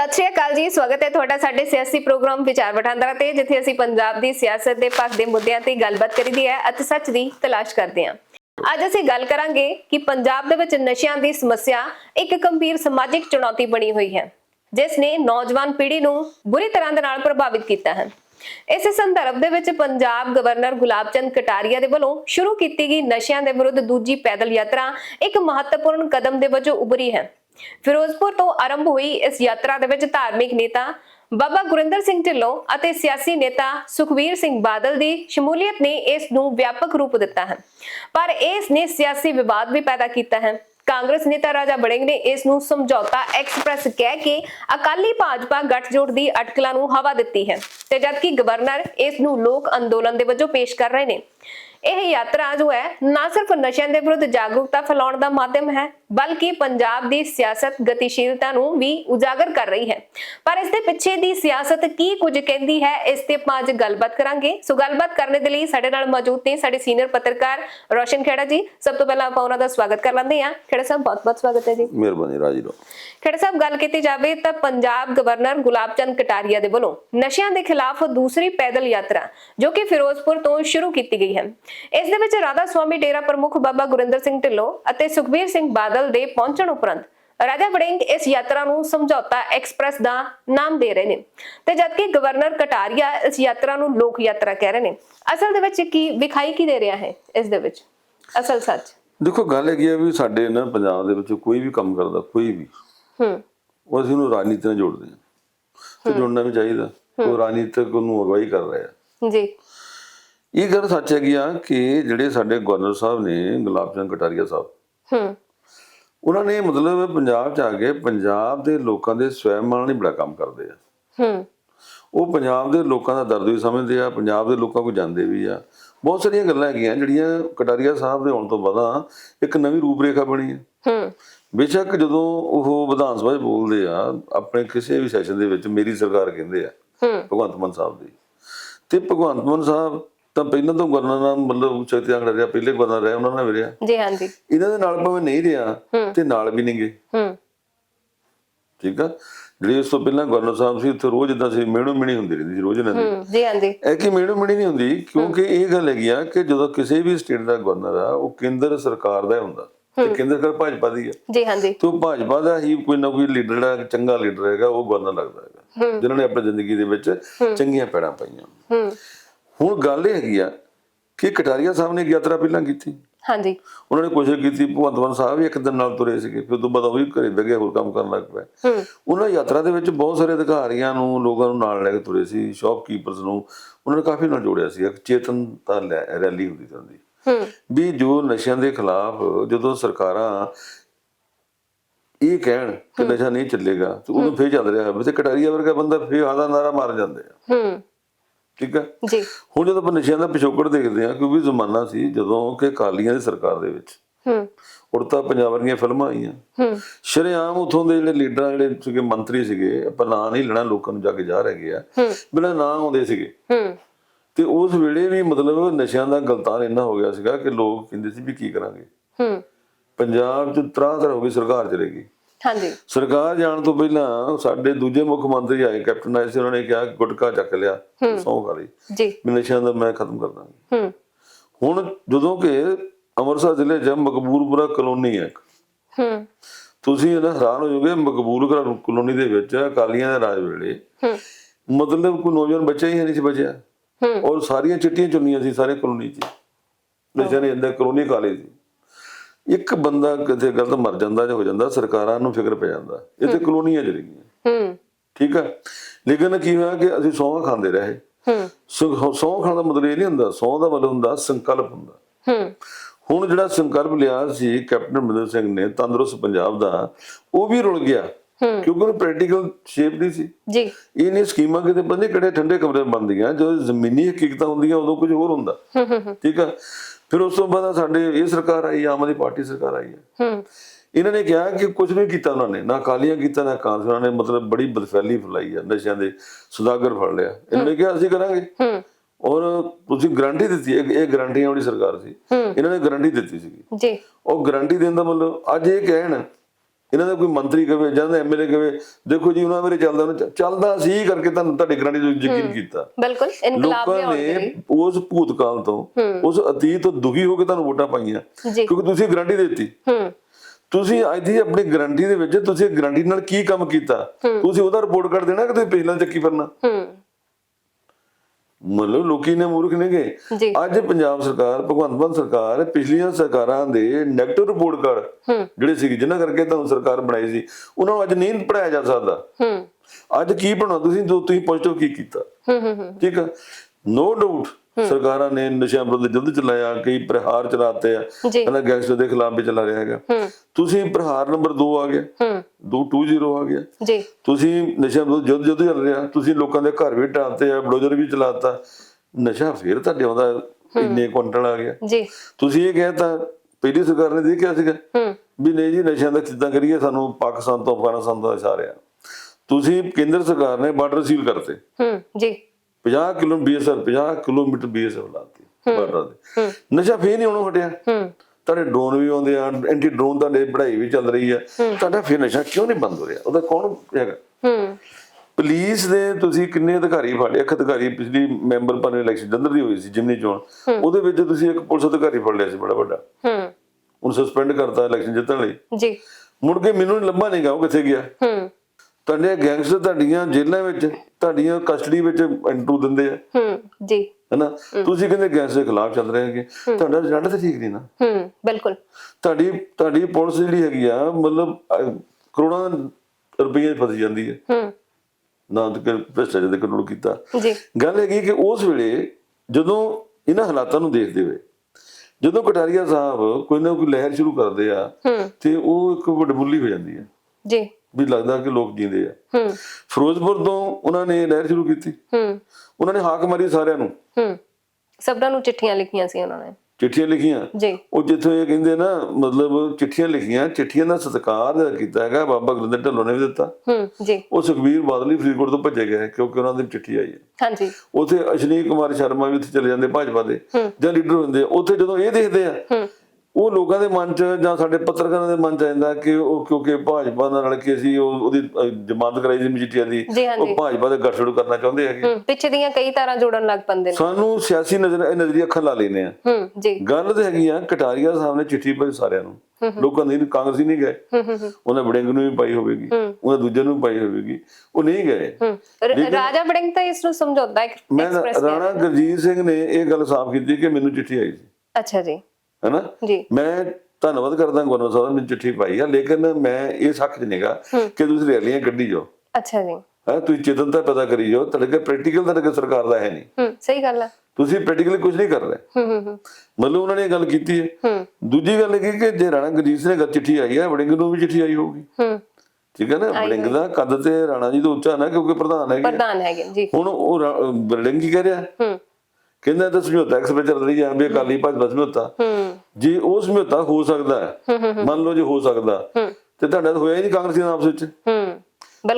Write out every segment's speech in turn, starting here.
ਸਤਿ ਸ਼੍ਰੀ ਅਕਾਲ ਜੀ, ਸਵਾਗਤ ਹੈ ਤੁਹਾਡਾ ਸਾਡੇ ਸਿਆਸੀ ਪ੍ਰੋਗਰਾਮ ਵਿਚਾਰ ਵਟਾਂਦਰਾ ਤੇ, ਜਿੱਥੇ ਅਸੀਂ ਪੰਜਾਬ ਦੀ ਸਿਆਸਤ ਦੇ ਪੱਖ ਦੇ ਮੁੱਦਿਆਂ ਤੇ ਗੱਲਬਾਤ ਕਰੀਦੀ ਹੈ ਅਤੇ ਸੱਚ ਦੀ ਤਲਾਸ਼ ਕਰਦੇ ਹਾਂ। ਅੱਜ ਅਸੀਂ ਗੱਲ ਕਰਾਂਗੇ ਕਿ ਪੰਜਾਬ ਦੇ ਵਿੱਚ ਨਸ਼ਿਆਂ ਦੀ ਸਮੱਸਿਆ ਇੱਕ ਗੰਭੀਰ ਸਮਾਜਿਕ ਚੁਣੌਤੀ ਬਣੀ ਹੋਈ ਹੈ, ਜਿਸ ਨੇ ਨੌਜਵਾਨ ਪੀੜ੍ਹੀ ਨੂੰ ਬੁਰੀ ਤਰ੍ਹਾਂ ਦੇ ਨਾਲ ਪ੍ਰਭਾਵਿਤ ਕੀਤਾ ਹੈ। ਇਸ ਸੰਦਰਭ ਦੇ ਵਿੱਚ ਪੰਜਾਬ ਗਵਰਨਰ ਗੁਲਾਬ ਚੰਦ ਕਟਾਰੀਆ ਦੇ ਵੱਲੋਂ ਸ਼ੁਰੂ ਕੀਤੀ ਗਈ ਨਸ਼ਿਆਂ ਦੇ ਵਿਰੁੱਧ ਦੂਜੀ ਪੈਦਲ ਯਾਤਰਾ ਇੱਕ ਮਹੱਤਵਪੂਰਨ ਕਦਮ ਦੇ ਵਜੋਂ ਉਭਰੀ ਹੈ। ਫਿਰੋਜ਼ਪੁਰ ਤੋਂ ਆਰੰਭ ਹੋਈ ਇਸ ਯਾਤਰਾ ਦੇ ਵਿੱਚ ਧਾਰਮਿਕ ਨੇਤਾ ਬਾਬਾ ਗੁਰਿੰਦਰ ਸਿੰਘ ਢਿੱਲੋਂ ਅਤੇ ਸਿਆਸੀ ਨੇਤਾ ਸੁਖਵੀਰ ਸਿੰਘ ਬਾਦਲ ਦੀ ਸ਼ਮੂਲੀਅਤ ਨੇ ਇਸ ਨੂੰ ਵਿਆਪਕ ਰੂਪ ਦਿੱਤਾ ਹੈ। ਪਰ ਇਸ ਨੇ ਸਿਆਸੀ ਵਿਵਾਦ ਵੀ ਪੈਦਾ ਕੀਤਾ ਹੈ। ਕਾਂਗਰਸ ਨੇਤਾ ਰਾਜਾ ਬੜਿੰਗ ਨੇ ਇਸ ਨੂੰ ਸਮਝੌਤਾ ਐਕਸਪ੍ਰੈਸ ਕਹਿ ਕੇ ਅਕਾਲੀ ਭਾਜਪਾ ਗੱਠਜੋੜ ਦੀ ਅਟਕਲਾਂ ਨੂੰ ਹਵਾ ਦਿੱਤੀ ਹੈ ਤੇ ਜਦਕਿ ਗਵਰਨਰ ਇਸ ਨੂੰ ਲੋਕ ਅੰਦੋਲਨ ਦੇ ਵਜੋਂ ਪੇਸ਼ ਕਰ ਰਹੇ ਨੇ। ਇਹ ਯਾਤਰਾ ਜੋ ਹੈ ਨਾ ਸਿਰਫ ਨਸ਼ਿਆਂ ਦੇ ਵਿਰੁੱਧ ਜਾਗਰੂਕਤਾ ਫੈਲਾਉਣ ਦਾ ਮਾਧਿਅਮ ਹੈ ਬਲਕਿ ਪੰਜਾਬ ਦੀ ਸਿਆਸਤ ਗਤੀਸ਼ੀਲਤਾ ਨੂੰ ਵੀ ਉਜਾਗਰ ਕਰ ਰਹੀ ਹੈ। ਪਰ ਇਸ ਦੇ ਪਿੱਛੇ ਦੀ ਸਿਆਸਤ ਕੀ ਕੁਝ ਕਹਿੰਦੀ ਹੈ ਇਸ ਤੇ ਆਪਾਂ ਅੱਜ ਗੱਲਬਾਤ ਕਰਾਂਗੇ। ਸੋ ਗੱਲਬਾਤ ਕਰਨ ਦੇ ਲਈ ਸਾਡੇ ਨਾਲ ਮੌਜੂਦ ਨੇ ਸਾਡੇ ਸੀਨੀਅਰ ਪੱਤਰਕਾਰ ਰੋਸ਼ਨ ਖੇੜਾ ਜੀ। ਸਭ ਤੋਂ ਪਹਿਲਾਂ ਆਪਾਂ ਉਹਨਾਂ ਦਾ ਸਵਾਗਤ ਕਰ ਲੈਂਦੇ ਹਾਂ। ਖੇੜਾ ਸਾਹਿਬ ਬਹੁਤ-ਬਹੁਤ ਸਵਾਗਤ ਹੈ ਜੀ। ਮਿਹਰਬਾਨੀ ਰਾਜੀ ਲੋ ਖੇੜਾ ਸਾਹਿਬ ਗੱਲ ਕੀਤੀ ਜਾਵੇ ਤਾਂ ਪੰਜਾਬ ਗਵਰਨਰ ਗੁਲਾਬ ਚੰਦ ਕਟਾਰੀਆ ਦੇ ਵੱਲੋਂ ਨਸ਼ਿਆਂ ਦੇ ਖਿਲਾਫ ਦੂਸਰੀ ਪੈਦਲ ਯਾਤਰਾ ਜੋ ਕਿ ਫਿਰੋਜ਼ਪੁਰ ਤੋਂ ਸ਼ੁਰੂ ਕੀਤੀ ਗਈ ਹੈ। ਇਸ ਦੇ ਵਿੱਚ ਰਾਧਾ ਸਵਾਮੀ ਡੇਰਾ ਪ੍ਰਮੁੱਖ ਬਾਬਾ ਗੁਰਿੰਦਰ ਸਿੰਘ ਢਿੱਲੋਂ ਅਤੇ ਸੁਖਬੀਰ ਸਿੰਘ ਬਾਦਲ ਦੇ ਪਹੁੰਚਣ ਉਪਰੰਤ ਰਾਜਾ ਵੜਿੰਗ ਇਸ ਯਾਤਰਾ ਨੂੰ ਸਮਝੌਤਾ ਐਕਸਪ੍ਰੈਸ ਦਾ ਨਾਮ ਦੇ ਰਹੇ ਨੇ ਤੇ ਜਦਕਿ ਗਵਰਨਰ ਕਟਾਰੀਆ ਇਸ ਯਾਤਰਾ ਨੂੰ ਲੋਕ ਯਾਤਰਾ ਕਹਿ ਰਹੇ ਨੇ। ਅਸਲ ਦੇ ਵਿੱਚ ਕੀ ਵਿਖਾਈ ਕੀ ਦੇ ਰਿਹਾ ਹੈ ਇਸ ਦੇ ਵਿੱਚ? ਅਸਲ ਸੱਚ। ਦੇਖੋ ਗੱਲ ਹੈਗੀ ਆ ਵੀ ਸਾਡੇ ਨਾ ਪੰਜਾਬ ਦੇ ਵਿੱਚ ਕੋਈ ਵੀ ਕੰਮ ਕਰਦਾ ਕੋਈ ਵੀ ਹੂੰ। ਉਹ ਅਸੀਂ ਉਹਨੂੰ ਰਾਜਨੀਤੀ ਨਾਲ ਜੋੜਦੇ ਹਾਂ। ਤੇ ਜੋੜਨਾ ਵੀ ਚਾਹੀਦਾ। ਉਹ ਰਾਜਨੀਤਿਕ ਨੂੰ ਅਗਵਾਈ ਕਰ ਰਿਹਾ। ਜੀ। ਇਹ ਗੱਲ ਸੱਚ ਹੈਗੀ ਆ ਕਿ ਜਿਹੜੇ ਸਾਡੇ ਗਵਰਨਰ ਸਾਹਿਬ ਨੇ ਗੁਲਾਬ ਚੰਦ ਕਟਾਰੀਆ ਸਾਹਿਬ ਹੂੰ। ਉਹਨਾਂ ਨੇ ਮਤਲਬ ਪੰਜਾਬ ਚ ਆ ਕੇ ਪੰਜਾਬ ਦੇ ਲੋਕਾਂ ਦੇ ਸਵੈਮਾਨ ਲਈ ਬੜਾ ਕੰਮ ਕਰਦੇ ਆ। ਹੂੰ। ਉਹ ਪੰਜਾਬ ਦੇ ਲੋਕਾਂ ਦਾ ਦਰਦ ਵੀ ਸਮਝਦੇ ਆ ਪੰਜਾਬ ਦੇ ਲੋਕਾਂ ਕੋਲ ਜਾਂਦੇ ਵੀ ਆ। ਬਹੁਤ ਸਾਰੀਆਂ ਗੱਲਾਂ ਹੈਗੀਆਂ ਜਿਹੜੀਆਂ ਕਟਾਰੀਆ ਸਾਹਿਬ ਦੇ ਆਉਣ ਤੋਂ ਬਾਅਦ ਇੱਕ ਨਵੀਂ ਰੂਪਰੇਖਾ ਬਣੀ ਹੈ ਹੂੰ। ਬੇਸ਼ੱਕ ਜਦੋਂ ਉਹ ਵਿਧਾਨ ਸਭਾ 'ਚ ਬੋਲਦੇ ਆ ਆਪਣੇ ਕਿਸੇ ਵੀ ਸੈਸ਼ਨ ਦੇ ਵਿੱਚ ਮੇਰੀ ਸਰਕਾਰ ਕਹਿੰਦੇ ਆ ਭਗਵੰਤ ਮਾਨ ਸਾਹਿਬ ਦੀ। ਤੇ ਭਗਵੰਤ ਮਾਨ ਸਾਹਿਬ ਤਾਂ ਪਹਿਲਾਂ ਤੋਂ ਗਵਰਨਰ ਨਾਲ ਮਤਲਬ ਸ਼ਕਤੀਆਂ ਖੜਾ ਰਿਹਾ ਪਹਿਲੇ ਗਵਰਨਰ ਰਿਹਾ ਉਹਨਾਂ ਨਾਲ ਵੀ ਰਿਹਾ। ਜੀ ਹਾਂਜੀ। ਇਹਨਾਂ ਦੇ ਨਾਲ ਭਾਵੇਂ ਨਹੀਂ ਰਿਹਾ ਤੇ ਨਾਲ ਵੀ ਨਹੀਂ ਗਏ। ਹੂੰ। ਠੀਕ ਆ? ਜਿਹੜੇ ਇਸ ਤੋਂ ਪਹਿਲਾਂ ਗਵਰਨਰ ਸਾਹਿਬ ਸੀ ਉੱਥੇ ਰੋਜ਼ ਇਦਾਂ ਸੀ ਮੇਣੂ ਮਿਣੀ ਹੁੰਦੀ ਰਹਿੰਦੀ ਸੀ ਰੋਜ਼ ਇਹਨਾਂ ਦੀ। ਹੂੰ ਜੀ ਹਾਂਜੀ। ਇਹ ਕਿ ਮੇਣੂ ਮਿਣੀ ਨਹੀਂ ਹੁੰਦੀ ਕਿਉਂਕਿ ਇਹ ਗੱਲ ਹੈਗੀ ਆ ਕਿ ਜਦੋਂ ਕਿਸੇ ਵੀ ਸਟੇਟ ਦਾ ਗਵਰਨਰ ਆ ਉਹ ਕੇਂਦਰ ਸਰਕਾਰ ਦਾ ਹੀ ਹੁੰਦਾ। ਤੇ ਕੇਂਦਰ ਸਰਕਾਰ ਭਾਜਪਾ ਦੀ ਆ। ਜੀ ਹਾਂਜੀ। ਤੇ ਭਾਜਪਾ ਦਾ ਹੀ ਕੋਈ ਨਾ ਕੋਈ ਲੀਡਰ ਜਿਹੜਾ ਚੰਗਾ ਲੀਡਰ ਹੈਗਾ ਉਹ ਗਵਰਨਰ ਲੱਗਦਾ ਹੈਗਾ। ਜਿਨ੍ਹਾਂ ਨੇ ਆਪਣੀ ਜ਼ਿੰਦਗੀ ਦੇ ਵਿੱਚ ਚੰਗੀਆਂ ਪੈੜਾਂ ਪਾਈਆਂ। ਹੂੰ। ਹੁਣ ਗੱਲ ਇਹ ਹੈਗੀ ਆ ਕਿ ਕਟਾਰੀਆ ਸਾਹਿਬ ਨੇ ਯਾਤਰਾ ਪਹਿਲਾਂ ਕੀਤੀ। ਹਾਂਜੀ। ਉਹਨਾਂ ਨੇ ਕੋਸ਼ਿਸ਼ ਕੀਤੀ ਭਗਵੰਤ ਮਾਨ ਸਾਹਿਬ ਇੱਕ ਦਿਨ ਨਾਲ ਤੁਰੇ ਸੀਗੇ ਫਿਰ ਤੋਂ ਬਾਅਦ ਉਹ ਵੀ ਘਰੇ ਬਹਿ ਗਏ ਹੋਰ ਕੰਮ ਕਰਨ ਲੱਗ ਪਏ ਉਹਨਾਂ ਯਾਤਰਾ ਦੇ ਵਿੱਚ ਬਹੁਤ ਸਾਰੇ ਅਧਿਕਾਰੀਆਂ ਨੂੰ ਲੋਕਾਂ ਨੂੰ ਨਾਲ ਲੈ ਕੇ ਤੁਰੇ ਸੀ ਸ਼ਾਪਕੀਪਰਸ ਨੂੰ ਉਹਨਾਂ ਨੇ ਕਾਫੀ ਨਾਲ ਜੋੜਿਆ ਸੀ ਇੱਕ ਚੇਤਨਤਾ ਰੈਲੀ ਹੁੰਦੀ ਸੀ ਉਹਨਾਂ ਦੀ। ਹੂੰ। ਵੀ ਜੋ ਨਸ਼ਿਆਂ ਦੇ ਖਿਲਾਫ ਜਦੋਂ ਸਰਕਾਰਾਂ ਇਹ ਕਹਿਣ ਕਿ ਨਸ਼ਾ ਨਹੀਂ ਚੱਲੇਗਾ ਤੇ ਉਦੋਂ ਫੇਰ ਚੱਲ ਰਿਹਾ ਹੈ ਤੇ ਕਟਾਰੀਆ ਵਰਗਾ ਬੰਦਾ ਫੇਰ ਆਦਾ ਨਾਰਾ ਮਾਰ ਜਾਂਦੇ ਆ। ਹੂੰ। ਠੀਕ ਹੈ? ਜੀ। ਹੁਣ ਜਦੋਂ ਆਪਾਂ ਨਸ਼ਿਆਂ ਦਾ ਪਿਛੋਕੜ ਦੇਖਦੇ ਆ ਕਿਉਂਕਿ ਜ਼ਮਾਨਾ ਸੀ ਜਦੋਂ ਕਿ ਕਾਲੀਆਂ ਦੀ ਸਰਕਾਰ ਦੇ ਵਿੱਚ। ਹੂੰ। ਉੜਤਾ ਪੰਜਾਬ ਵਰਗੀਆਂ ਫਿਲਮਾਂ ਆਈਆਂ। ਹੂੰ। ਸ਼ਰੇਆਮ ਉਥੋਂ ਦੇ ਜਿਹੜੇ ਲੀਡਰ ਜਿਹੜੇ ਸੀਗੇ ਮੰਤਰੀ ਸੀਗੇ ਆਪਾਂ ਨਾਂ ਨਹੀਂ ਲੈਣਾ ਲੋਕਾਂ ਨੂੰ ਜਾ ਕੇ ਜਾ ਰਹੇ ਆ। ਬਿਨਾਂ ਨਾਂ ਆਉਂਦੇ ਸੀਗੇ। ਹੂੰ। ਤੇ ਉਸ ਵੇਲੇ ਵੀ ਮਤਲਬ ਨਸ਼ਿਆਂ ਦਾ ਗਲਤਾਨ ਇੰਨਾ ਹੋ ਗਿਆ ਸੀਗਾ ਕਿ ਲੋਕ ਕਹਿੰਦੇ ਸੀ ਵੀ ਕੀ ਕਰਾਂਗੇ। ਹੂੰ। ਪੰਜਾਬ 'ਚ ਤਰਾਹ ਤਰ੍ਹਾਂ ਹੋ ਗਈ ਸਰਕਾਰ ਚਲੇਗੀ। ਹਾਂਜੀ। ਸਰਕਾਰ ਜਾਣ ਤੋਂ ਪਹਿਲਾਂ ਸਾਡੇ ਦੂਜੇ ਮੁੱਖ ਮੰਤਰੀ ਆਏ ਕੈਪਟਨ ਆਏ ਸੀ ਉਹਨਾਂ ਨੇ ਕਿਹਾ ਗੁਟਕਾ ਚੱਕ ਲਿਆ ਸੌਂ ਲਈ। ਜੀ। ਨਸ਼ਿਆਂ ਦਾ ਮੈਂ ਖਤਮ ਕਰ ਦਾਂਗਾ। ਹੂੰ। ਹੁਣ ਜਦੋਂ ਕਿ ਅੰਮ੍ਰਿਤਸਰ ਜ਼ਿਲ੍ਹੇ 'ਚ ਮਕਬੂਲਪੁਰਾ ਕਲੋਨੀ ਹੈ ਹੂੰ। ਤੁਸੀਂ ਇਹਦਾ ਹੈਰਾਨ ਹੋ ਜਾਓਗੇ ਮਕਬੂਲਪੁਰਾ ਕਲੋਨੀ ਦੇ ਵਿੱਚ ਅਕਾਲੀਆਂ ਦੇ ਰਾਜ ਵੇਲੇ ਹੂੰ। ਮਤਲਬ ਕੋਈ ਨੌਜਵਾਨ ਬੱਚਾ ਹੀ ਨਹੀਂ ਸੀ ਬਚਿਆ। ਹੂੰ। ਔਰ ਸਾਰੀਆਂ ਚਿੱਟੀਆਂ ਚੁੰਨੀਆਂ ਸੀ ਸਾਰੇ ਕਲੋਨੀ 'ਚ। ਨਸ਼ਿਆਂ ਦੇ ਅੰਦਰ ਕਲੋਨੀ ਕਾਲੇ ਸੀ। ਇੱਕ ਬੰਦਾ ਕਿਤੇ ਗਲਤ ਮਰ ਜਾਂਦਾ ਜਾਂ ਹੋ ਜਾਂਦਾ ਸਰਕਾਰਾਂ ਨੂੰ ਫਿਕਰ ਪੈ ਜਾਂਦਾ। ਇਹ ਤੇ ਕਲੋਨੀਆਂ ਗਈਆਂ ਹੂੰ। ਠੀਕ ਹੈ ਲੇਕਿਨ ਕੀ ਹੋਇਆ ਕਿ ਅਸੀਂ ਸੌਂ ਖਾਂਦੇ ਰਹੇ। ਹੂੰ। ਸੌ ਸਹੁੰ ਖਾਣ ਦਾ ਮਤਲਬ ਇਹ ਨਹੀਂ ਹੁੰਦਾ ਸੌਂ ਦਾ ਮਤਲਬ ਹੁੰਦਾ ਸੰਕਲਪ ਹੁੰਦਾ। ਹੂੰ। ਹੁਣ ਜਿਹੜਾ ਸੰਕਲਪ ਲਿਆ ਸੀ ਕੈਪਟਨ ਅਮਰਿੰਦਰ ਸਿੰਘ ਨੇ ਤੰਦਰੁਸਤ ਪੰਜਾਬ ਦਾ ਉਹ ਵੀ ਰੁਲ ਗਿਆ। ਕਿਉਂਕਿ ਉਹ ਪ੍ਰੈਕਟੀਕਲ ਸ਼ੇਪ ਨਹੀਂ ਸੀ। ਜੀ। ਇਹ ਨਹੀਂ ਸਕੀਮਾਂ ਕਿਤੇ ਬੰਦੇ ਕਿਹੜੇ ਠੰਡੇ ਕਮਰੇ ਬਣਦੀਆਂ ਜਦੋਂ ਜ਼ਮੀਨੀ ਹਕੀਕਤਾਂ ਹੁੰਦੀਆਂ ਉਦੋਂ ਕੁਝ ਹੋਰ ਹੁੰਦਾ। ਹੂੰ ਹੂੰ ਹੂੰ, ਠੀਕ ਆ? ਫਿਰ ਉਸ ਤੋਂ ਬਾਅਦ ਸਾਡੇ ਇਹ ਸਰਕਾਰ ਆਈ ਆਮ ਆਦਮੀ ਪਾਰਟੀ ਸਰਕਾਰ ਆਈ ਹੈ ਹੂੰ। ਇਹਨਾਂ ਨੇ ਕਿਹਾ ਕਿ ਕੁਝ ਨਹੀਂ ਕੀਤਾ ਉਹਨਾਂ ਨੇ ਨਾ ਕਾਲੀਆਂ ਕੀਤਾ ਨਾ ਉਹਨਾਂ ਨੇ ਮਤਲਬ ਬੜੀ ਬਦਫੈਲੀ ਫੈਲਾਈ ਆ ਨਸ਼ਿਆਂ ਦੇ ਸੁਦਾਗਰ ਫੜ ਲਿਆ। ਇਹਨਾਂ ਨੇ ਕਿਹਾ ਅਸੀਂ ਕਰਾਂਗੇ। ਹੂੰ। ਔਰ ਤੁਸੀਂ ਗਾਰੰਟੀ ਦਿੱਤੀ ਇਹ ਇਹ ਗਾਰੰਟੀਆਂ ਵਾਲੀ ਸਰਕਾਰ ਸੀ। ਹੂੰ। ਇਹਨਾਂ ਨੇ ਗਾਰੰਟੀ ਦਿੱਤੀ ਸੀਗੀ। ਜੀ। ਉਹ ਗਾਰੰਟੀ ਦੇਣ ਦਾ ਮਤਲਬ ਅੱਜ ਇਹ ਕਹਿਣ ਇਹਨਾਂ ਦਾ ਕੋਈ ਮੰਤਰੀ ਕਵੇ ਜਾਂ ਐਮਐਲਏ ਕਵੇ ਦੇਖੋ ਜੀ ਉਹਨਾਂ ਬਾਰੇ ਚੱਲਦਾ ਉਹਨਾਂ ਚੱਲਦਾ ਸੀ ਕਰਕੇ ਤੁਹਾਨੂੰ ਤੁਹਾਡੀ ਗਰੰਟੀ ਤੋਂ ਯਕੀਨ ਕੀਤਾ। ਬਿਲਕੁਲ ਇਨਕਲਾਬ ਦੇ ਨੇ ਉਸ ਭੂਤਕਾਲ ਤੋਂ ਉਸ ਅਤੀਤ ਤੋਂ ਦੁਖੀ ਹੋ ਕੇ ਤੁਹਾਨੂੰ ਵੋਟਾਂ ਪਾਈਆਂ ਕਿਉਂਕਿ ਤੁਸੀਂ ਗਰੰਟੀ ਦਿੱਤੀ। ਤੁਸੀਂ ਅੱਜ ਦੀ ਆਪਣੀ ਗਰੰਟੀ ਦੇ ਵਿੱਚ ਤੁਸੀਂ ਗਰੰਟੀ ਨਾਲ ਕੀ ਕੰਮ ਕੀਤਾ? ਤੁਸੀਂ ਉਹਦਾ ਰਿਪੋਰਟ ਕਰ ਦੇਣਾ ਕਿ ਤੁਸੀਂ ਪਿਛਲਾ ਚੱਕੀ ਫਿਰਨਾ? ਹੂੰ। ਮਤਲਬ ਲੋਕੀ ਨੇ ਮੂਰਖ ਨੇਗੇ ਅੱਜ ਪੰਜਾਬ ਸਰਕਾਰ ਭਗਵੰਤ ਮਾਨ ਸਰਕਾਰ ਪਿਛਲੀਆਂ ਸਰਕਾਰਾਂ ਦੇ ਨੈਗੇਟਿਵ ਰਿਪੋਰਟ ਕਾਰਡ ਜਿਹੜੇ ਸੀ ਜਿਨ੍ਹਾਂ ਕਰਕੇ ਤੁਹਾਨੂੰ ਸਰਕਾਰ ਬਣਾਈ ਸੀ ਉਹਨਾਂ ਨੂੰ ਅੱਜ ਨਹੀਂ ਪੜਾਇਆ ਜਾ ਸਕਦਾ। ਹੂੰ। ਅੱਜ ਕੀ ਬਣਾ ਤੁਸੀਂ ਜੋ ਤੁਸੀਂ ਪੋਜ਼ਿਟਿਵ ਕੀ ਕੀਤਾ? ਹੂੰ ਹੂੰ ਹੂੰ। ਠੀਕ ਹੈ ਨੋ ਡਾਊਟ ਸਰਕਾਰਾਂ ਨੇ ਨਸ਼ਿਆਂ ਵਿਰੁੱਧ ਜੁੱਧ ਚਲਾਇਆ ਕਈ ਪ੍ਰਹਾਰ ਚਲਾਤੇ ਆ। ਪਹਿਲਾਂ ਗੈਂਗਸਟਰ ਦੇ ਖਿਲਾਫ ਵੀ ਚਲਾ ਰਿਹਾ ਹੈਗਾ। ਤੁਸੀਂ ਪ੍ਰਹਾਰ ਨੰਬਰ 2 ਆ ਗਿਆ। ਹੂੰ। 220 ਆ ਗਿਆ। ਜੀ। ਤੁਸੀਂ ਨਸ਼ਿਆਂ ਵਿਰੁੱਧ ਜੁੱਧ ਜੁੱਧ ਚੱਲ ਰਿਹਾ। ਤੁਸੀਂ ਲੋਕਾਂ ਦੇ ਘਰ ਵੀ ਢਾਤੇ ਆ ਬਲੋਜਰ ਵੀ ਚਲਾਤਾ। ਨਸ਼ਾ ਫੇਰ ਤੁਹਾਡੇ ਆਉਂਦਾ ਇੰਨੇ ਕੁਇੰਟਲ ਆ ਗਿਆ। ਜੀ। ਤੁਸੀਂ ਇਹ ਕਹਿਤਾ ਪਹਿਲੀ ਸਰਕਾਰ ਨੇ ਦੇਖਿਆ ਸੀਗਾ ਹੂੰ। ਵੀ ਨਹੀਂ ਜੀ ਨਸ਼ਿਆਂ ਦਾ ਕਿੱਦਾਂ ਕਰੀਏ ਸਾਨੂੰ ਪਾਕਿਸਤਾਨ ਤੋਂ ਅਫਗਾਨਿਸਤਾਨ ਤੋਂ ਇਸ਼ਾਰਿਆ ਤੁਸੀਂ ਕੇਂਦਰ ਸਰਕਾਰ ਨੇ ਬਾਰਡਰ ਸੀਲ ਕਰਤੇ। ਹੂੰ। ਜੀ। 50 ਕਿਲੋ ਬੀਐਸਐਫ 50 ਕਿਲੋਮੀਟਰ ਬੀਐਸਐਫ ਲਾਤੀ ਬਾਰਡਰ ਦੇ ਨਸ਼ਾ ਫੇਰ ਨਹੀਂ ਉਹਨੂੰ ਹਟਿਆ। ਤੁਹਾਡੇ ਡਰੋਨ ਵੀ ਆਉਂਦੇ ਆ ਐਂਟੀ ਡਰੋਨ ਦਾ ਪੜ੍ਹਾਈ ਵੀ ਚੱਲ ਰਹੀ ਹੈ। ਤੁਹਾਡਾ ਫੇਰ ਨਸ਼ਾ ਕਿਉਂ ਨਹੀਂ ਬੰਦ ਹੋ ਰਿਹਾ? ਉਹਦਾ ਕੌਣ ਹੈਗਾ? ਹੂੰ। ਪੁਲਿਸ ਦੇ ਤੁਸੀਂ ਕਿੰਨੇ ਅਧਿਕਾਰੀ ਫੜ ਲਿਆ ਇੱਕ ਅਧਿਕਾਰੀ ਪਿਛਲੀ ਮੈਂਬਰ ਪਰ ਇਲੈਕਸ਼ਨ ਜੰਦਰ ਦੀ ਹੋਈ ਸੀ ਜਿਮਨੀ ਚੋਣ। ਉਹਦੇ ਵਿੱਚ ਤੁਸੀਂ ਇੱਕ ਪੁਲਿਸ ਅਧਿਕਾਰੀ ਫੜ ਲਿਆ ਸੀ ਬੜਾ ਵੱਡਾ। ਹੂੰ। ਉਹਨੂੰ ਸਸਪੈਂਡ ਕਰਤਾ ਇਲੈਕਸ਼ਨ ਜਿੱਤਣ ਲਈ। ਜੀ। ਮੁੜ ਕੇ ਮੈਨੂੰ ਲੱਭਾ ਨਹੀਂ ਗਾ ਉਹ ਕਿੱਥੇ ਗਿਆ? ਹੂੰ। ਤੁਹਾਡੇ ਗੈਂਗਸਟਰ ਤੁਹਾਡੀਆਂ ਜੇਲ੍ਹਾਂ ਵਿੱਚ ਤੁਹਾਡੀਆਂ ਕਸਟਡੀ ਵਿੱਚ ਇੰਟਰੂ ਦਿੰਦੇ ਆ। ਹੂੰ ਜੀ। ਹੈਨਾ? ਤੁਸੀਂ ਕਹਿੰਦੇ ਗੈਂਗਸਟਰ ਦੇ ਖਿਲਾਫ ਚੱਲ ਰਹੇ ਹੈਗੇ। ਤੁਹਾਡਾ ਰਿਜ਼ਲਟ ਤਾਂ ਠੀਕ ਨਹੀਂ ਨਾ। ਹੂੰ ਬਿਲਕੁਲ। ਤੁਹਾਡੀ ਤੁਹਾਡੀ ਪੁਲਿਸ ਜਿਹੜੀ ਹੈਗੀ ਆ ਮਤਲਬ ਕਰੋੜਾਂ ਰੁਪਏ ਫਸ ਜਾਂਦੀ ਹੈ ਹੂੰ। ਨਾ ਤਾਂ ਭ੍ਰਿਸ਼ਟਾਚਾਰ ਦੇ ਕੰਟਰੋਲ ਕੀਤਾ। ਜੀ। ਗੱਲ ਹੈਗੀ ਕਿ ਉਸ ਵੇਲੇ ਜਦੋਂ ਇਹਨਾਂ ਹਾਲਾਤਾਂ ਨੂੰ ਦੇਖਦੇ ਹੋਏ ਜਦੋਂ ਕਟਾਰੀਆ ਸਾਹਿਬ ਕੋਈ ਨਾ ਕੋਈ ਲਹਿਰ ਸ਼ੁਰੂ ਕਰਦੇ ਆ ਤੇ ਉਹ ਇੱਕ ਵਡਬੁੱਲੀ ਹੋ ਜਾਂਦੀ ਹੈ ਜੀ। ਵੀ ਲੱਗਦਾ ਕਿ ਲੋਕ ਜੀਂਦੇ ਆ। ਹੂੰ। ਫਿਰੋਜ਼ਪੁਰ ਤੋਂ ਉਹਨਾਂ ਨੇ ਲਹਿਰ ਸ਼ੁਰੂ ਕੀਤੀ। ਹੂੰ। ਉਹਨਾਂ ਨੇ ਹਾਕ ਮਾਰੀ ਸਾਰਿਆਂ ਨੂੰ। ਹੂੰ। ਸਭਨਾਂ ਨੂੰ ਚਿੱਠੀਆਂ ਲਿਖੀਆਂ ਸੀ ਉਹਨਾਂ ਨੇ। ਚਿੱਠੀਆਂ ਲਿਖੀਆਂ? ਜੀ। ਉਹ ਜਿੱਥੋਂ ਇਹ ਕਹਿੰਦੇ ਨਾ ਮਤਲਬ ਚਿੱਠੀਆਂ ਲਿਖੀਆਂ ਚਿੱਠੀਆਂ ਦਾ ਸਤਿਕਾਰ ਕੀਤਾ ਹੈਗਾ ਬਾਬਾ ਗੁਰਿੰਦਰ ਢੱਲੋਂ ਨੇ ਵੀ ਦਿੱਤਾ। ਹੂੰ ਜੀ। ਉਹ ਸੁਖਬੀਰ ਬਾਦਲ ਫਰੀਦਕੋਟ ਤੋਂ ਭੱਜੇ ਗਏ ਕਿਉਂਕਿ ਉਹਨਾਂ ਦੀ ਚਿੱਠੀ ਆਈ ਹੈ। ਹਾਂਜੀ। ਉਥੇ ਅਸ਼ਨੀ ਕੁਮਾਰ ਸ਼ਰਮਾ ਵੀ ਉੱਥੇ ਚਲੇ ਜਾਂਦੇ ਭਾਜਪਾ ਦੇ। ਜਾਂ ਲੀਡਰ ਹੁੰਦੇ ਆ। ਉੱਥੇ ਜਦੋਂ ਇਹ ਦੇਖਦੇ ਆ ਹੂੰ। ਉਹ ਲੋਕਾਂ ਦੇ ਮਨ 'ਚ ਜਾਂ ਸਾਡੇ ਪੱਤਰਕਾਰਾਂ ਦੇ ਮਨ 'ਚ ਆਉਂਦਾ ਕਿ ਉਹ ਕਿਉਂਕਿ ਭਾਜਪਾ ਨਾਲ ਰਲ ਕੇ ਅਸੀਂ ਉਹ ਉਹਦੀ ਜ਼ਮਾਨਤ ਕਰਾਈ ਸੀ ਮਜੀਠੀਆ ਦੀ ਉਹ ਭਾਜਪਾ ਦੇ ਗੱਠਜੋੜ ਕਰਨਾ ਚਾਹੁੰਦੇ ਹੈਗੇ। ਪਿੱਛੇ ਦੀਆਂ ਕਈ ਤਾਰਾਂ ਜੋੜਨ ਲੱਗ ਪੰਦੇ ਨੇ। ਸਾਨੂੰ ਸਿਆਸੀ ਨਜ਼ਰ ਨਜ਼ਰੀਆ ਅੱਖਾਂ ਲਾ ਲੈਨੇ ਆ। ਹੂੰ ਜੀ। ਗੱਲ ਤੇ ਹੈਗੀ ਆ ਕਟਾਰੀਆ ਸਾਹਿਬ ਨੇ ਚਿੱਠੀ ਪਾਈ ਸਾਰਿਆਂ ਨੂੰ। ਲੋਕਾਂ ਨੇ ਕਾਂਗਰਸੀ ਨਹੀਂ ਗਏ। ਉਹਨੇ ਬੜਿੰਗ ਨੂੰ ਵੀ ਪਾਈ ਹੋਵੇਗੀ। ਉਹਨੇ ਦੂਜੇ ਨੂੰ ਵੀ ਪਾਈ ਹੋਵੇਗੀ। ਉਹ ਨਹੀਂ ਗਏ। ਰਾਜਾ ਵੜਿੰਗ ਤਾਂ ਇਸ ਨੂੰ ਸਮਝੌਤਾ ਇੱਕ ਮੈਂ ਰਾਣਾ ਗੁਰਜੀਤ ਸਿੰਘ ਨੇ ਇਹ ਗੱਲ ਸਾਫ਼ ਕੀਤੀ ਕਿ ਮੈਨੂੰ ਚਿੱਠੀ ਆਈ ਸੀ। ਅੱਛਾ ਜੀ। ਹੈਨਾ? ਜੀ। ਮੈਂ ਧੰਨਵਾਦ ਕਰਦਾ ਗਵਰਨਰ ਸਾਹਿਬ ਨੇ ਚਿੱਠੀ ਪਾਈ ਆ ਲੇਕਿਨ ਮੈਂ ਇਹ ਸੱਚ ਨਹੀਂਗਾ ਕਿ ਤੁਸੀਂ ਰੈਲੀਆਂ ਕੱਢੀ ਜਾਓ। ਅੱਛਾ ਜੀ। ਹੈ ਤੁਸੀਂ ਚੇਤਨਤਾ ਪੈਦਾ ਕਰੀ ਜਾਓ ਤੁਹਾਡੇ ਕੋਲ ਪ੍ਰੈਕਟੀਕਲ ਤੁਹਾਡੇ ਕੋਲ ਸਰਕਾਰ ਦਾ ਹੈ ਨਹੀਂ। ਹੂੰ ਸਹੀ ਗੱਲ ਹੈ ਤੁਸੀਂ ਪ੍ਰੈਕਟੀਕਲੀ ਕੁਝ ਨਹੀਂ ਕਰ ਰਹੇ। ਹੂੰ ਹੂੰ ਮਤਲਬ ਉਹਨਾਂ ਨੇ ਇਹ ਗੱਲ ਕੀਤੀ ਹੈ। ਹੂੰ। ਦੂਜੀ ਗੱਲ ਇਹ ਕਿ ਜੇ ਰਾਣਾ ਗੁਰਜੀਤ ਸਿੰਘ ਦੀ ਚਿੱਠੀ ਆਈ ਹੈ ਵੜਿੰਗ ਨੂੰ ਵੀ ਚਿੱਠੀ ਆਈ ਹੋਊਗੀ। ਹੂੰ। ਠੀਕ ਹੈ ਨਾ? ਵੜਿੰਗ ਦਾ ਕੱਦ ਤੇ ਰਾਣਾ ਜੀ ਤੋਂ ਉੱਚਾ ਨਾ ਕਿਉਂਕਿ ਪ੍ਰਧਾਨ ਹੈਗੇ ਪ੍ਰਧਾਨ ਹੈਗੇ ਜੀ। ਹੁਣ ਉਹ ਵੜਿੰਗ ਕੀ ਕਹਿ ਰਿਹਾ? ਹੂੰ। ਕਹਿੰਦਾ ਤਾਂ ਸਮਝੌਤਾ ਐਕਸਪ੍ਰੈਸ ਚੱਲ ਰਹੀ ਹੈ ਵੀ ਅਕਾਲੀ ਭਾਜਪਾ ਸਮਝੌਤਾ। ਹੂੰ। ਜੇ ਉਹ ਸਮਝੌਤਾ ਹੋ ਸਕਦਾ ਹੈ ਮੰਨ ਲਓ ਜੇ ਹੋ ਸਕਦਾ। ਤੇ ਤੁਹਾਡਾ ਹੋਇਆ ਹੀ ਨਹੀਂ ਕਾਂਗਰਸੀ ਆਪਸ ਵਿੱਚ।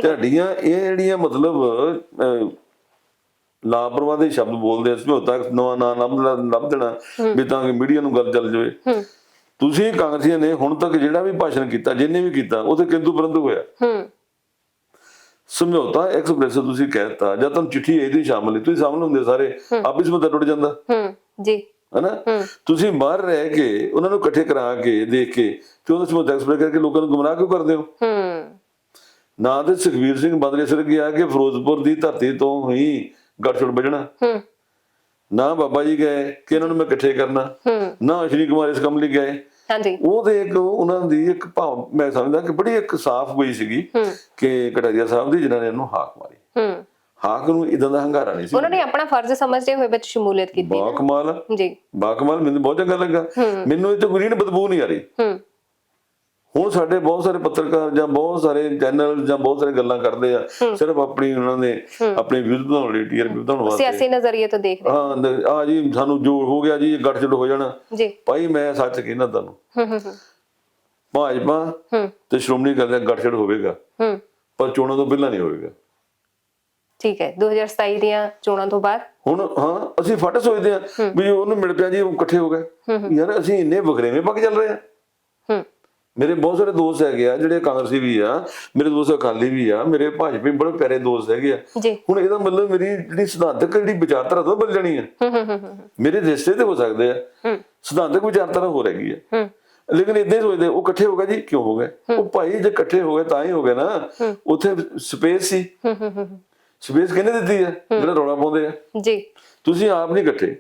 ਤੁਹਾਡੀਆਂ ਇਹ ਜਿਹੜੀਆਂ ਮਤਲਬ ਲਾਪਰਵਾਹ ਦੇ ਸ਼ਬਦ ਬੋਲਦੇ ਆ ਸਮਝੌਤਾ ਨਵਾਂ ਨਾਂ ਲੱਭ ਲੱਭ ਦੇਣਾ ਵੀ ਤਾਂ ਕਿ ਮੀਡੀਆ ਨੂੰ ਗੱਲ ਚੱਲ ਜਾਵੇ। ਹੂੰ। ਤੁਸੀਂ ਕਾਂਗਰਸੀਆਂ ਨੇ ਹੁਣ ਤੱਕ ਜਿਹੜਾ ਵੀ ਭਾਸ਼ਣ ਕੀਤਾ ਜਿੰਨੇ ਵੀ ਕੀਤਾ ਉਹ ਤੇ ਕਿੰਤੂ ਪਰੰਤੂ ਹੋਇਆ। ਹੂੰ। ਸਮਝੌਤਾ ਐਕਸਪ੍ਰੈਸ ਤੁਸੀਂ ਕਹਿਤਾ ਜਾਂ ਤੁਹਾਨੂੰ ਚਿੱਠੀ ਇਹਦੀ ਸ਼ਾਮਲ ਨਹੀਂ ਤੁਸੀਂ ਸ਼ਾਮਲ ਹੁੰਦੇ ਸਾਰੇ ਆਪਸ ਵਿੱਚ ਟੁੱਟ ਜਾਂਦਾ। ਹੂੰ ਜੀ। ਹੈਨਾ? ਤੁਸੀਂ ਬਾਹਰ ਰਹਿ ਕੇ ਉਹਨਾਂ ਨੂੰ ਇਕੱਠੇ ਕਰਾ ਕੇ ਦੇਖ ਕੇ ਤੇ ਉਹਨਾਂ ਸਮਝੌਤਾ ਐਕਸਪ੍ਰੈਸ ਕਰਕੇ ਲੋਕਾਂ ਨੂੰ ਗੁੰਮਰਾਹ ਕਿਉਂ ਕਰਦੇ ਹੋ? ਹੂੰ। ਨਾ ਤੇ ਸੁਖਵੀਰ ਸਿੰਘ ਬਾਦਲ ਸਿਰ ਗਿਆ ਕਿ ਫਿਰੋਜ਼ਪੁਰ ਦੀ ਧਰਤੀ ਤੋਂ ਹੀ ਗੱਠਜੋੜ ਵੱਜਣਾ। ਹੂੰ। ਨਾ ਬਾਬਾ ਜੀ ਗਏ ਕਿ ਇਹਨਾਂ ਨੂੰ ਮੈਂ ਇਕੱਠੇ ਕਰਨਾ। ਹੂੰ। ਨਾ ਸ਼੍ਰੀ ਕੁਮਾਰ ਇਸ ਕੰਮ ਲਈ ਗਏ। ਹਾਂਜੀ। ਉਹ ਤੇ ਇੱਕ ਉਹਨਾਂ ਦੀ ਇੱਕ ਭਾਵ ਮੈਂ ਸਮਝਦਾ ਕਿ ਬੜੀ ਇੱਕ ਸਾਫ਼ ਹੋਈ ਸੀਗੀ ਕਿ ਕਟਾਰੀਆ ਸਾਹਿਬ ਦੀ ਜਿਨ੍ਹਾਂ ਨੇ ਇਹਨੂੰ ਹਾਕ ਮਾਰੀ। ਹੂੰ। ਹਾਕ ਨੂੰ ਇਦਾਂ ਦਾ ਹੰਗਾਰਾ ਨਹੀਂ ਸੀ। ਉਹਨਾਂ ਨੇ ਆਪਣਾ ਫਰਜ਼ ਸਮਝਦੇ ਹੋਏ ਵਿੱਚ ਸ਼ਮੂਲੀਅਤ ਕੀਤੀ ਬਾ ਕਮਾਲ ਆ, ਜੀ। ਬਾ ਕਮਾਲ ਮੈਨੂੰ ਬਹੁਤ ਚੰਗਾ ਲੱਗਾ। ਮੈਨੂੰ ਇਹ ਤੋਂ ਕੋਈ ਬਦਬੂ ਨਹੀਂ ਆ ਰਹੀ। ਹੂੰ। ਹੁਣ ਸਾਡੇ ਬਹੁਤ ਸਾਰੇ ਪੱਤਰਕਾਰ ਜਾਂ ਬਹੁਤ ਸਾਰੇ ਚੈਨਲ ਜਾਂ ਬਹੁਤ ਸਾਰੇ ਗੱਲਾਂ ਕਰਦੇ ਆ ਸਿਰਫ ਆਪਣੀ ਉਹਨਾਂ ਦੇ ਆਪਣੇ ਵਿਊਜ਼ ਬਣਾਉਣ ਲਈ ਟੀਆਰਪੀ ਵਧਾਉਣ ਵਾਸਤੇ। ਸਿਆਸੀ ਨਜ਼ਰੀਏ ਤੋਂ ਦੇਖ ਰਹੇ। ਹਾਂ ਆ ਜੀ ਸਾਨੂੰ ਜੋ ਹੋ ਗਿਆ ਜੀ ਗੱਠਜੋੜ ਹੋ ਜਾਣਾ। ਜੀ। ਭਾਈ ਮੈਂ ਸੱਚ ਕਹਿਣਾ ਤੁਹਾਨੂੰ। ਹੂੰ ਹੂੰ ਭਾਜਪਾ ਤੇ ਸ਼੍ਰੋਮਣੀ ਦਲ ਗੱਠਜੋੜ ਹੋਵੇਗਾ। ਹੂੰ। ਪਰ ਚੋਣਾਂ ਤੋਂ ਪਹਿਲਾਂ ਨਹੀਂ ਹੋਵੇਗਾ। ਠੀਕ ਹੈ 2027 ਦੀਆਂ ਚੋਣਾਂ ਤੋਂ ਬਾਅਦ। ਹੁਣ ਹਾਂ ਅਸੀਂ ਫਟ ਸੋਚਦੇ ਆ ਵੀ ਉਹਨੂੰ ਮਿਲ ਪਿਆ ਜੀ ਇਕੱਠੇ ਹੋ ਗਏ। ਯਾਰ ਅਸੀਂ ਇੰਨੇ ਵਖਰੇਵੇਂ ਪੱਕ ਚੱਲ ਰਹੇ ਆ ਹੂੰ। ਮੇਰੇ ਬਹੁਤ ਸਾਰੇ ਦੋਸਤ ਹੈਗੇ ਆ ਜਿਹੜੇ ਕਾਂਗਰਸੀ ਵੀ ਆ ਮੇਰੇ ਦੋਸਤ ਅਕਾਲੀ ਵੀ ਆ ਮੇਰੇ ਭਾਜਪਾ ਬੜੇ ਪਿਆਰੇ ਦੋਸਤ ਹੈਗੇ ਆ। ਹੁਣ ਇਹਦਾ ਮਤਲਬ ਮੇਰੀ ਜਿਹੜੀ ਸਿਧਾਂਤਕ ਜਿਹੜੀ ਵਿਚਾਰਧਾਰਾ ਤੋਂ ਬਦਲ ਜਾਣੀ ਹੂੰ ਮੇਰੇ ਰਿਸ਼ਤੇ ਤੇ ਹੋ ਸਕਦੇ ਆ। ਸਿਧਾਂਤਕ ਵਿਚਾਰਧਾਰਾ ਹੋ ਰਹੀ ਹੈ। ਲੇਕਿਨ ਇਦਾਂ ਹੀ ਸੋਚਦੇ ਉਹ ਇਕੱਠੇ ਹੋ ਗਏ ਜੀ ਕਿਉਂ ਹੋ ਗਏ? ਉਹ ਭਾਈ ਜੇ ਇਕੱਠੇ ਹੋ ਗਏ ਤਾਂ ਹੀ ਹੋ ਗਏ ਨਾ। ਉੱਥੇ ਸਪੇਸ ਸੀ। ਸਪੇਸ ਕਿਹਨੇ ਦਿੱਤੀ ਹੈ। ਜਿਹੜਾ ਰੌਲਾ ਪਾਉਂਦੇ ਆ। ਜੀ। ਤੁਸੀਂ ਆਪ ਨਹੀਂ ਇਕੱਠੇ।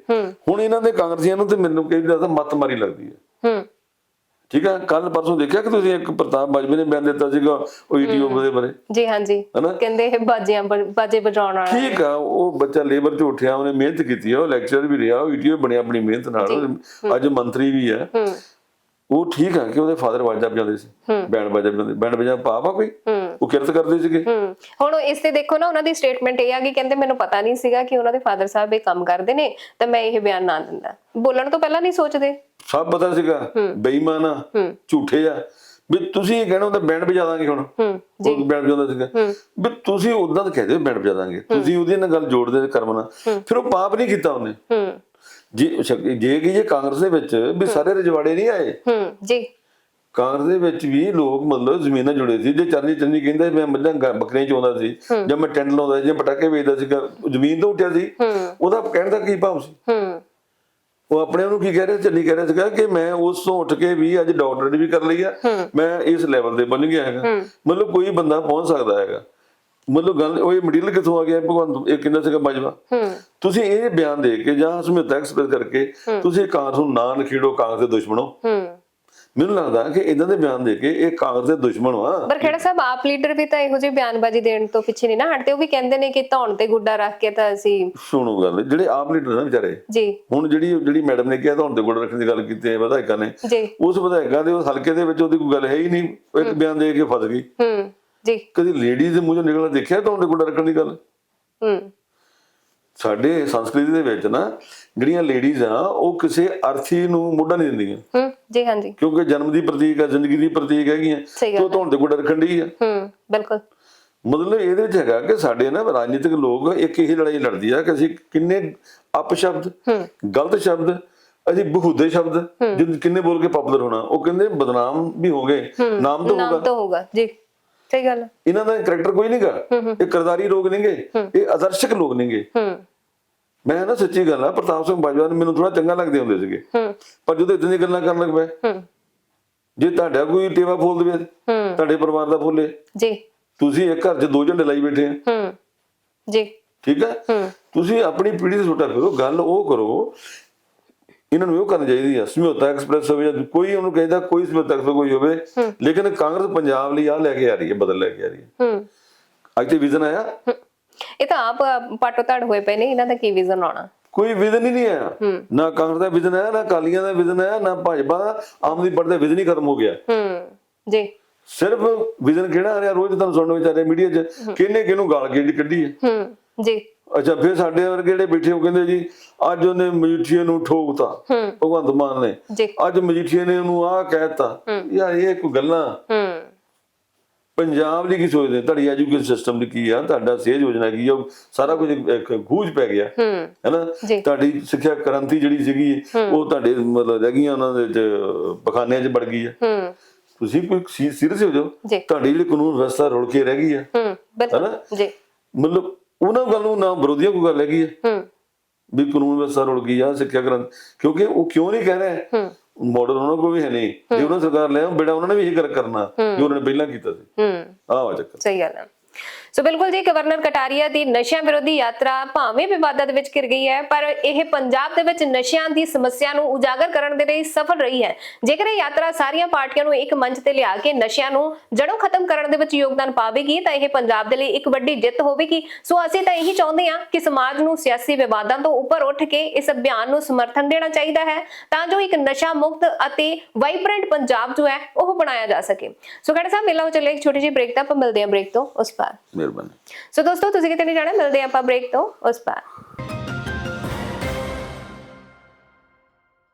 ਹੁਣ ਇਹਨਾਂ ਦੇ ਕਾਂਗਰਸੀਆਂ ਨੂੰ ਤੇ ਮੈਨੂੰ ਕਈ ਜ਼ਿਆਦਾ ਮੱਤ ਮਾਰੀ ਲੱਗਦੀ ਹੂੰ। ਠੀਕ ਹੈ ਕੱਲ ਪਰਸੋਂ ਦੇਖਿਆ ਕਿ ਤੁਸੀਂ ਇੱਕ ਪ੍ਰਤਾਪ ਬਾਜਵੇ ਨੇ ਬਿਆਨ ਦਿੱਤਾ ਸੀਗਾ ਉਹ ਦੇ ਬਾਰੇ? ਜੀ ਹਾਂਜੀ। ਕਹਿੰਦੇ ਇਹ ਬਾਜੀਆਂ ਬਾਜੇ ਵਜਾਉਣ ਵਾਲਾ ਠੀਕ ਆ ਉਹ ਬੱਚਾ ਲੇਬਰ 'ਚ ਉੱਠਿਆ ਉਹਨੇ ਮਿਹਨਤ ਕੀਤੀ ਆ ਉਹ ਲੈਕਚਰ ਵੀ ਰਿਹਾ ਉਹ YouTube ਬਣਿਆ ਆਪਣੀ ਮਿਹਨਤ ਨਾਲ। ਅੱਜ ਮੰਤਰੀ ਵੀ ਹੈ। ਉਹ ਠੀਕ ਆ ਕਿ ਉਹਦੇ ਫਾਦਰ ਵਾਜਾ ਵਜਾਉਂਦੇ ਸੀ ਬੈਂਡ ਬਾਜਾ ਵਜਾਉਂਦੇ ਬੈਂਡ ਬਾਜਾ ਪਾਪ ਆ ਕੋਈ? ਉਹ ਕਿਰਤ ਕਰਦੇ ਸੀਗੇ। ਹੁਣ ਇਸ ਤੇ ਦੇਖੋ ਨਾ ਉਹਨਾਂ ਦੀ ਸਟੇਟਮੈਂਟ ਇਹ ਆ ਕਿ ਕਹਿੰਦੇ ਮੈਨੂੰ ਪਤਾ ਨਹੀਂ ਸੀਗਾ ਕਿ ਉਹਨਾਂ ਦੇ ਫਾਦਰ ਸਾਹਿਬ ਇਹ ਕੰਮ ਕਰਦੇ ਨੇ ਤਾਂ ਮੈਂ ਇਹ ਬਿਆਨ ਨਾ ਦਿੰਦਾ। ਬੋਲਣ ਤੋਂ ਪਹਿਲਾਂ ਨਹੀਂ ਸੋਚਦੇ। ਸਭ ਪਤਾ ਸੀਗਾ ਬੇਈਮਾਨ ਆ ਝੂਠੇ ਆ। ਵੀ ਤੁਸੀਂ ਇਹ ਕਹਿਣਾ ਹੁੰਦਾ ਬੈਂਡ ਵਜਾ ਦਾਂਗੇ ਹੁਣ। ਹੂੰ ਉਹ ਬੈਂਡ ਵਜਾਉਂਦਾ ਸੀਗਾ। ਵੀ ਤੁਸੀਂ ਉਦਾਂ ਤਾਂ ਕਹਦੇ ਬੈਂਡ ਵਜਾ ਦਾਂਗੇ। ਤੁਸੀਂ ਉਹਦੀ ਨਾਲ ਗੱਲ ਜੋੜਦੇ ਕਰਮ ਨਾਲ। ਫਿਰ ਉਹ ਪਾਪ ਨਹੀਂ ਕੀਤਾ ਉਹਨੇ। ਜੇ ਜੇ ਕਿ ਜੇ ਕਾਂਗਰਸ ਦੇ ਵਿੱਚ ਵੀ ਸਾਰੇ ਰਜਵਾੜੇ ਨਹੀਂ ਆਏ। ਹੂੰ ਜੀ। ਕਾਂਗਰਸ ਦੇ ਵਿੱਚ ਵੀ ਲੋਕ ਮਤਲਬ ਜ਼ਮੀਨਾਂ ਜੁੜੇ ਸੀ। ਜੇ ਚਰਨੀ ਚੰਨੀ ਕਹਿੰਦਾ ਸੀ, ਮੈਂ ਮੱਝਾਂ ਬੱਕਰੀਆਂ ਚੋਂਦਾ ਸੀ। ਜਾਂ ਮੈਂ ਟੈਂਟ ਲਾਉਂਦਾ ਸੀ ਜਾਂ ਪਟਾਕੇ ਵੇਚਦਾ ਉਹ ਜ਼ਮੀਨ ਤੋਂ ਉੱਠਿਆ ਸੀ। ਉਹਦਾ ਕਹਿਣ ਦਾ ਕੀ ਭਾਵ ਸੀ? ਹੂੰ। ਉਹ ਆਪਣੇ ਉਹਨੂੰ ਕੀ ਕਹਿ ਰਿਹਾ ਚੰਨੀ ਕਹਿ ਰਿਹਾ ਸੀਗਾ ਕਿ ਮੈਂ ਉਸ ਤੋਂ ਉੱਠ ਕੇ ਵੀ ਅੱਜ ਡਾਕਟਰੇਟ ਵੀ ਕਰ ਲਈ ਆ। ਮੈਂ ਇਸ ਲੈਵਲ ਤੇ ਬਣ ਗਿਆ ਹੈਗਾ। ਮਤਲਬ ਕੋਈ ਬੰਦਾ ਪਹੁੰਚ ਸਕਦਾ ਹੈਗਾ। ਮਤਲਬ ਗੱਲ ਉਹ ਇਹ ਮਟੀਰੀਅਲ ਕਿੱਥੋਂ ਆ ਗਿਆ ਭਗਵੰਤ ਇਹ ਕਿੰਨਾ ਸੀਗਾ ਬਾਜਵਾ ਤੁਸੀਂ ਇਹ ਬਿਆਨ ਦੇ ਕੇ ਜਾਂ ਸਮਝੌਤਾ ਐਕਸਪ੍ਰੈਸ ਕਰਕੇ ਤੁਸੀਂ ਕਾਂਗਰਸ ਨੂੰ ਨਾ ਨਖੇੜੋ ਕਾਂਗਰਸ ਦੇ ਦੁਸ਼ਮਣੋ। ਮੈਨੂੰ ਲੱਗਦਾ ਕਿ ਇਦਾਂ ਦੇ ਬਿਆਨ ਦੇ ਕੇ ਇਹ ਕਾਂਗਰਸ ਦੇ ਦੁਸ਼ਮਣ ਵਾ। ਪਰ ਖੇੜਾ ਸਾਹਿਬ ਆਪ ਲੀਡਰ ਵੀ ਤਾਂ ਇਹੋ ਜਿਹੀ ਬਿਆਨਬਾਜ਼ੀ ਦੇਣ ਤੋਂ ਪਿੱਛੇ ਨਹੀਂ ਨਾ ਹਟਦੇ। ਉਹ ਵੀ ਕਹਿੰਦੇ ਨੇ ਕਿ ਧੌਣ ਤੇ ਗੁੱਡਾ ਰੱਖ ਕੇ ਤਾਂ ਅਸੀਂ ਸੁਣੋ ਗੱਲ ਜਿਹੜੇ ਆਪ ਲੀਡਰ ਨਾ ਵਿਚਾਰੇ ਜੀ। ਹੁਣ ਜਿਹੜੀ ਜਿਹੜੀ ਮੈਡਮ ਨੇ ਕਿਹਾ ਤਾਂ ਹੁਣ ਤੇ ਗੁੜ ਰੱਖਣ ਦੀ ਗੱਲ ਕੀਤੀ ਹੈ ਵਿਧਾਇਕਾਂ ਨੇ ਜੀ। ਉਸ ਵਿਧਾਇਕਾਂ ਦੇ ਉਸ ਹਲਕੇ ਦੇ ਵਿੱਚ ਉਹਦੀ ਕੋਈ ਗੱਲ ਹੈ ਹੀ ਨਹੀਂ ਇੱਕ ਬਿਆਨ ਦੇ ਕੇ ਫਸ ਗਈ। ਹੂੰ ਜੀ। ਕਦੀ ਲੇਡੀਜ਼ ਦੇ ਮੂੰਹ ਨਿਕਲਣਾ ਦੇਖਿਆ ਤਾਂ ਉਹਦੇ ਗੁੜ ਰੱਖਣ ਦੀ ਗੱਲ? ਹੂੰ। ਸਾਡੇ ਸੰਸਕ੍ਰਿਤੀ ਦੇ ਵਿੱਚ ਨਾ ਜਿਹੜੀਆਂ ਲੇਡੀਜ਼ ਆ ਉਹ ਕਿਸੇ ਅਰਥੀ ਨੂੰ ਮੁੱਢਾ ਨਹੀਂ ਦਿੰਦੀਆਂ। ਹੂੰ ਜੀ ਹਾਂਜੀ ਕਿਉਂਕਿ ਜਨਮ ਦੀ ਪ੍ਰਤੀਕ ਆ ਜ਼ਿੰਦਗੀ ਦੀ ਪ੍ਰਤੀਕ ਹੈਗੀਆਂ ਤੇ ਧੌਣ ਤੇ ਗੁੜ ਰੱਖਣ ਦੀ ਆ। ਹੂੰ ਬਿਲਕੁਲ। ਮਤਲਬ ਇਹਦੇ ਵਿੱਚ ਹੈਗਾ ਕਿ ਸਾਡੇ ਨਾ ਰਾਜਨੀਤਿਕ ਲੋਕ ਇੱਕ ਇਹੀ ਲੜਾਈ ਲੜਦੀ ਆ ਕਿ ਅਸੀਂ ਕਿੰਨੇ ਅਪਸ਼ਬਦ ਗਲਤ ਸ਼ਬਦ ਅਸੀਂ ਬਹੂਦੇ ਸ਼ਬਦ ਜਿਨ ਕਿੰਨੇ ਬੋਲ ਕੇ ਪਪੂਲਰ ਹੋਣਾ ਉਹ ਕਹਿੰਦੇ ਬਦਨਾਮ ਵੀ ਹੋ ਗਏ ਨਾਮ ਤਾਂ ਨਾਮ ਹੋਗਾ ਤਾਂ ਹੋਗਾ ਜੀ। ਸਹੀ ਗੱਲ। ਇਹਨਾਂ ਦਾ ਕਰੈਕਟਰ ਕੋਈ ਨਹੀਂਗਾ ਇਹ ਕਰਦਾਰੀ ਲੋਕ ਨਹੀਂਗੇ ਇਹ ਆਦਰਸ਼ਕ ਲੋਕ ਨਹੀਂਗੇ ਮੈਂ ਨਾ ਸੱਚੀ ਗੱਲ ਆ ਪ੍ਰਤਾਪ ਸਿੰਘ ਬਾਜਵਾ ਨੇ ਮੈਨੂੰ ਥੋੜਾ ਚੰਗਾ ਲੱਗਦੇ ਹੁੰਦੇ ਸੀਗੇ। ਪਰ ਜਦੋਂ ਇਦਾਂ ਦੀਆਂ ਗੱਲਾਂ ਕਰਨ ਲੱਗ ਪਏ ਜੇ ਤੁਹਾਡਾ ਕੋਈ ਟੇਵਾ ਫੋਲ ਦੇਵੇ ਤੁਹਾਡੇ ਪਰਿਵਾਰ ਦਾ ਫੋਲੇ ਜੀ। ਤੁਸੀਂ ਇੱਕ ਘਰ 'ਚ ਦੋ ਝੰਡੇ ਲਾਈ ਬੈਠੇ ਆ। ਹੂੰ। ਜੀ। ਠੀਕ ਹੈ ਹੂੰ। ਤੁਸੀਂ ਆਪਣੀ ਪੀੜ੍ਹੀ ਦੇ ਛੋਟਾ ਕਰੋ ਗੱਲ ਉਹ ਕਰੋ ਇਹਨਾਂ ਨੂੰ ਇਹ ਕਰਨੀ ਚਾਹੀਦੀ ਆ ਸਮਝੌਤਾ ਐਕਸਪ੍ਰੈਸ ਹੋਵੇ ਜਾਂ ਕੋਈ ਉਹਨੂੰ ਕਹਿੰਦਾ ਕੋਈ ਸਮਝੌਤਾ ਐਕਸਪ੍ਰੈਸ ਕੋਈ ਹੋਵੇ ਲੇਕਿਨ ਕਾਂਗਰਸ ਪੰਜਾਬ ਲਈ ਆ ਲੈ ਕੇ ਆ ਰਹੀ ਹੈ ਬਦਲ ਲੈ ਕੇ ਆ ਰਹੀ ਹੈ। ਅੱਜ ਤੇ ਵਿਜ਼ਨ ਆਇਆ। ਇਹ ਤਾਂ ਆਪ ਪਾਟੋ ਧੜ ਹੋਏ ਪਏ ਨੇ ਇਹਨਾਂ ਦਾ ਕੀ ਵਿਜ਼ਨ ਆਉਣਾ? ਕੋਈ ਵਿਜ਼ਨ ਹੀ ਨਹੀਂ ਆਇਆ। ਨਾ ਕਾਂਗਰਸ ਦਾ ਵਿਜ਼ਨ ਆਇਆ ਨਾ ਕਾਲੀਆਂ ਦਾ ਵਿਜ਼ਨ ਆਇਆ ਨਾ ਭਾਜਪਾ ਦਾ। ਆਮ ਆਦਮੀ ਪਾਰਟੀ ਦਾ ਵਿਜ਼ਨ ਹੀ ਖਤਮ ਹੋ ਗਿਆ। ਹੂੰ। ਜੀ। ਸਿਰਫ ਵਿਜ਼ਨ ਕਿਹੜਾ ਆ ਰਿਹਾ? ਰੋਜ਼ ਤੁਹਾਨੂੰ ਸੁਣਨ ਵਿੱਚ ਆ ਰਿਹਾ ਮੀਡੀਆ 'ਚ। ਕਿਹਨੇ ਕਿਹਨੂੰ ਗਾਲ ਕੱਢੀ ਹੈ? ਹੂੰ। ਜੀ। ਅੱਛਾ ਫਿਰ ਸਾਡੇ ਵਰਗੇ ਜਿਹੜੇ ਬੈਠੇ ਉਹ ਕਹਿੰਦੇ ਜੀ ਅੱਜ ਉਹਨੇ ਮਜੀਠੀਏ ਨੂੰ ਠੋਕਤਾ ਹੂੰ। ਭਗਵੰਤ ਮਾਨ ਨੇ। ਅੱਜ ਮਜੀਠੀਏ ਨੇ ਉਹਨੂੰ ਆਹ ਕਹਿਤਾ ਯਾਰ ਇਹ ਕੋਈ ਗੱਲਾਂ। ਹੂੰ। ਪੰਜਾਬ ਲਈ ਕੀ ਸੋਚਦੇ? ਤੁਹਾਡੀ ਐਜੂਕੇਸ਼ਨ ਸਿਸਟਮ ਦੀ ਕੀ ਆ? ਤੁਹਾਡਾ ਸਿਹਤ ਯੋਜਨਾ ਕੀ ਆ? ਸਾਰਾ ਕੁਝ ਗੂੰਜ ਪੈ ਗਿਆ। ਹੂੰ। ਹੈਨਾ। ਤੁਹਾਡੀ ਸਿੱਖਿਆ ਕ੍ਰਾਂਤੀ ਜਿਹੜੀ ਸੀਗੀ ਉਹ ਤੁਹਾਡੇ ਮਤਲਬ ਰਹਿ ਗਈਆਂ ਉਹਨਾਂ ਦੇ ਚ ਪਖਾਨਿਆਂ 'ਚ ਵੜ ਗਈ ਆ। ਹੂੰ। ਤੁਸੀਂ ਕੋਈ ਸੀਰੀਅਸ ਹੋ ਜਾਓ। ਤੁਹਾਡੀ ਜਿਹੜੀ ਕਾਨੂੰਨ ਵਿਵਸਥਾ ਰੁੜ ਕੇ ਰਹਿ ਗਈ ਆ। ਹੂੰ। ਬਿਲਕੁਲ। ਜੀ। ਮਤਲਬ ਉਹਨਾਂ ਗੱਲ ਨੂੰ ਨਾ ਵਿਰੋਧੀਆਂ ਕੋਈ ਗੱਲ ਹੈਗੀ ਹੂੰ। ਵੀ ਕਾਨੂੰਨ ਵਿਵਸਥਾ ਰੁੜ ਗਈ ਆ ਸਿੱਖਿਆ ਕ੍ਰਾਂਤੀ ਕਿਉਂਕਿ ਉਹ ਕਿਉਂ ਨਹੀਂ ਕਹਿ ਰਹੇ? ਹੂੰ। ਮਾਡਲ ਉਹਨਾਂ ਕੋਲ ਵੀ ਹੈ ਨਹੀਂ। ਜੇ ਉਹਨਾਂ ਸਰਕਾਰ ਲੈ ਬੇੜਾ ਉਹਨਾਂ ਨੇ ਵੀ ਇਹੀ ਕਰ ਕਰਨਾ ਜੋ ਉਹਨਾਂ ਨੇ ਪਹਿਲਾਂ ਕੀਤਾ ਸੀ। ਹੂੰ। ਆਹ ਵਾ ਚੱਕਰ। ਸਹੀ ਗੱਲ ਹੈ ਸੋ ਬਿਲਕੁਲ ਜੀ, ਗਵਰਨਰ ਕਟਾਰੀਆ ਦੀ ਨਸ਼ਿਆਂ ਵਿਰੋਧੀ ਯਾਤਰਾ ਭਾਵੇਂ ਵਿਵਾਦਾਂ ਦੇ ਵਿੱਚ ਘਿਰ ਗਈ ਹੈ, ਪਰ ਇਹ ਪੰਜਾਬ ਦੇ ਵਿੱਚ ਨਸ਼ਿਆਂ ਦੀ ਸਮੱਸਿਆ ਨੂੰ ਉਜਾਗਰ ਕਰਨ ਦੇ ਲਈ ਸਫਲ ਰਹੀ ਹੈ। ਜੇਕਰ ਇਹ ਯਾਤਰਾ ਸਾਰੀਆਂ ਪਾਰਟੀਆਂ ਨੂੰ ਇੱਕ ਮੰਚ ਤੇ ਲਿਆ ਕੇ ਨਸ਼ਿਆਂ ਨੂੰ ਜੜੋਂ ਖਤਮ ਕਰਨ ਦੇ ਵਿੱਚ ਯੋਗਦਾਨ ਪਾਵੇਗੀ, ਤਾਂ ਇਹ ਪੰਜਾਬ ਦੇ ਲਈ ਇੱਕ ਵੱਡੀ ਜਿੱਤ ਹੋਵੇਗੀ। ਸੋ ਅਸੀਂ ਤਾਂ ਇਹੀ ਚਾਹੁੰਦੇ ਹਾਂ ਕਿ ਸਮਾਜ ਨੂੰ ਸਿਆਸੀ ਵਿਵਾਦਾਂ ਤੋਂ ਉੱਪਰ ਉੱਠ ਕੇ ਇਸ ਅਭਿਆਨ ਨੂੰ ਸਮਰਥਨ ਦੇਣਾ ਚਾਹੀਦਾ ਹੈ, ਤਾਂ ਜੋ ਇੱਕ ਨਸ਼ਾ ਮੁਕਤ ਅਤੇ ਵਾਈਬ੍ਰੈਂਟ ਪੰਜਾਬ ਜੋ ਹੈ, ਉਹ ਬਣਾਇਆ ਜਾ ਸਕੇ। ਸੋ ਖੜਾ ਸਾਹਿਬ ਮਿਲਾਓ ਚੱਲੇ ਇੱਕ ਛੋਟੀ ਜਿਹੀ ਬ੍ਰੇਕ ਤਾਂ, ਆਪਾਂ ਮਿਲਦੇ ਹਾਂ ਬ੍ਰੇਕ ਤੋਂ ਉਸ ਪਾਰ ਮਿਹਰਬਾਨੀ। ਸੋ ਦੋਸਤੋ ਤੁਸੀਂ ਕਿਤੇ ਨਹੀਂ ਜਾਣਾ? ਮਿਲਦੇ ਹਾਂ ਆਪਾਂ ਬ੍ਰੇਕ ਤੋਂ ਉਸ ਪਾਰ